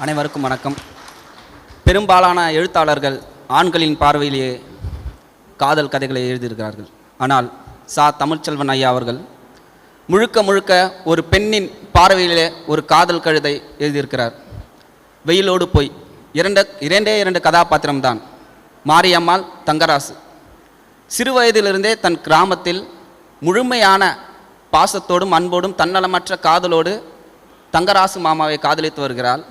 அனைவருக்கும் வணக்கம். பெரும்பாலான எழுத்தாளர்கள் ஆண்களின் பார்வையிலேயே காதல் கதைகளை எழுதியிருக்கிறார்கள். ஆனால் சா. தமிழ்ச்செல்வன் ஐயா அவர்கள் முழுக்க முழுக்க ஒரு பெண்ணின் பார்வையிலே ஒரு காதல் கழுதை எழுதியிருக்கிறார். வெயிலோடு போய் இரண்ட இரண்டே இரண்டு கதாபாத்திரம்தான் மாரியம்மாள் தங்கராசு. சிறு வயதிலிருந்தே தன் கிராமத்தில் முழுமையான பாசத்தோடும் அன்போடும் தன்னலமற்ற காதலோடு தங்கராசு மாமாவை காதலித்து வருகிறாள்.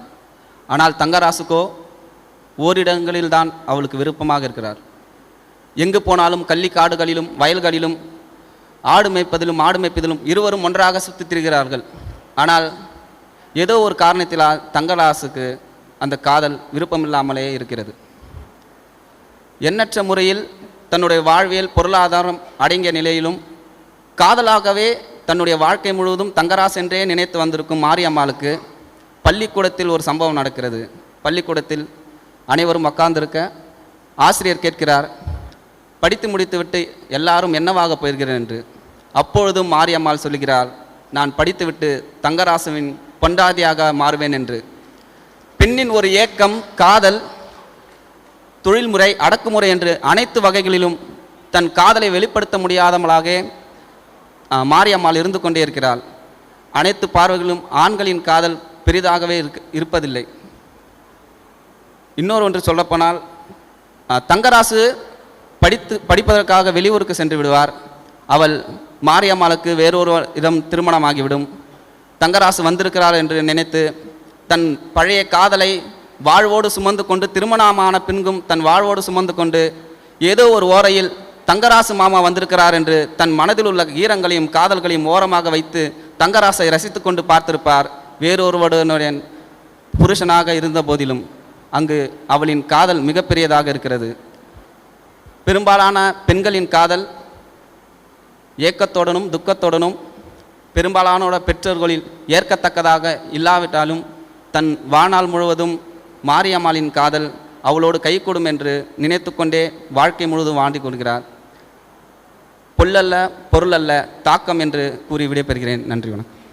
ஆனால் தங்கராசுக்கோ ஓரிடங்களில்தான் அவளுக்கு விருப்பமாக இருக்கிறார். எங்கு போனாலும் கள்ளிக்காடுகளிலும் வயல்களிலும் ஆடு மேய்ப்பதிலும் ஆடு மேய்ப்பதிலும் இருவரும் ஒன்றாக சுற்றித் திரிகிறார்கள் ஆனால் ஏதோ ஒரு காரணத்தினால் தங்கராசுக்கு அந்த காதல் விருப்பமில்லாமலே இருக்கிறது. எண்ணற்ற முறையில் தன்னுடைய வாழ்வியல் பொருளாதாரம் அடங்கிய நிலையிலும் காதலாகவே தன்னுடைய வாழ்க்கை முழுவதும் தங்கராஸ் என்றே நினைத்து வந்திருக்கும் மாரியம்மாளுக்கு பள்ளிக்கூடத்தில் ஒரு சம்பவம் நடக்கிறது. பள்ளிக்கூடத்தில் அனைவரும் உட்கார்ந்திருக்க ஆசிரியர் கேட்கிறார் படித்து முடித்துவிட்டு எல்லாரும் என்னவாக போயிருக்கிறேன் என்று. அப்பொழுதும் மாரியம்மாள் சொல்கிறாள் நான் படித்துவிட்டு தங்கராசுவின் பொண்டாதியாக மாறுவேன் என்று. பெண்ணின் ஒரு ஏக்கம் காதல் தொழில்முறை அடக்குமுறை என்று அனைத்து வகைகளிலும் தன் காதலை வெளிப்படுத்த முடியாதவளாக மாரியம்மாள் இருந்து கொண்டே இருக்கிறாள். அனைத்து பார்வைகளும் ஆண்களின் காதல் பெரிதாகவே இருக்க இருப்பதில்லை. இன்னொரு ஒன்று சொல்லப்போனால் தங்கராசு படித்து படிப்பதற்காக வெளியூருக்கு சென்று விடுவார். அவள் மாரியம்மாளுக்கு வேறொரு இடம் திருமணமாகிவிடும். தங்கராசு வந்திருக்கிறார் என்று நினைத்து தன் பழைய காதலை வாழ்வோடு சுமந்து கொண்டு திருமணமான பின்கும் தன் வாழ்வோடு சுமந்து கொண்டு ஏதோ ஒரு ஓரையில் தங்கராசு மாமா வந்திருக்கிறார் என்று தன் மனதில் உள்ள ஈரங்களையும் காதல்களையும் ஓரமாக வைத்து தங்கராசை ரசித்து கொண்டு பார்த்திருப்பார். வேறொருவருடன் புருஷனாக இருந்த போதிலும் அங்கு அவளின் காதல் மிகப்பெரியதாக இருக்கிறது. பெரும்பாலான பெண்களின் காதல் ஏக்கத்துடனும் துக்கத்துடனும் பெரும்பாலானோட பெற்றோர்களில் ஏற்கத்தக்கதாக இல்லாவிட்டாலும் தன் வாழ்நாள் முழுவதும் மாரியம்மாளின் காதல் அவளோடு கைகூடும் என்று நினைத்துக்கொண்டே வாழ்க்கை முழுவதும் வாழ்ந்து கொள்கிறார். பொல்லல்ல பொருளல்ல தாக்கம் என்று கூறி விடைபெறுகிறேன். நன்றி வணக்கம்.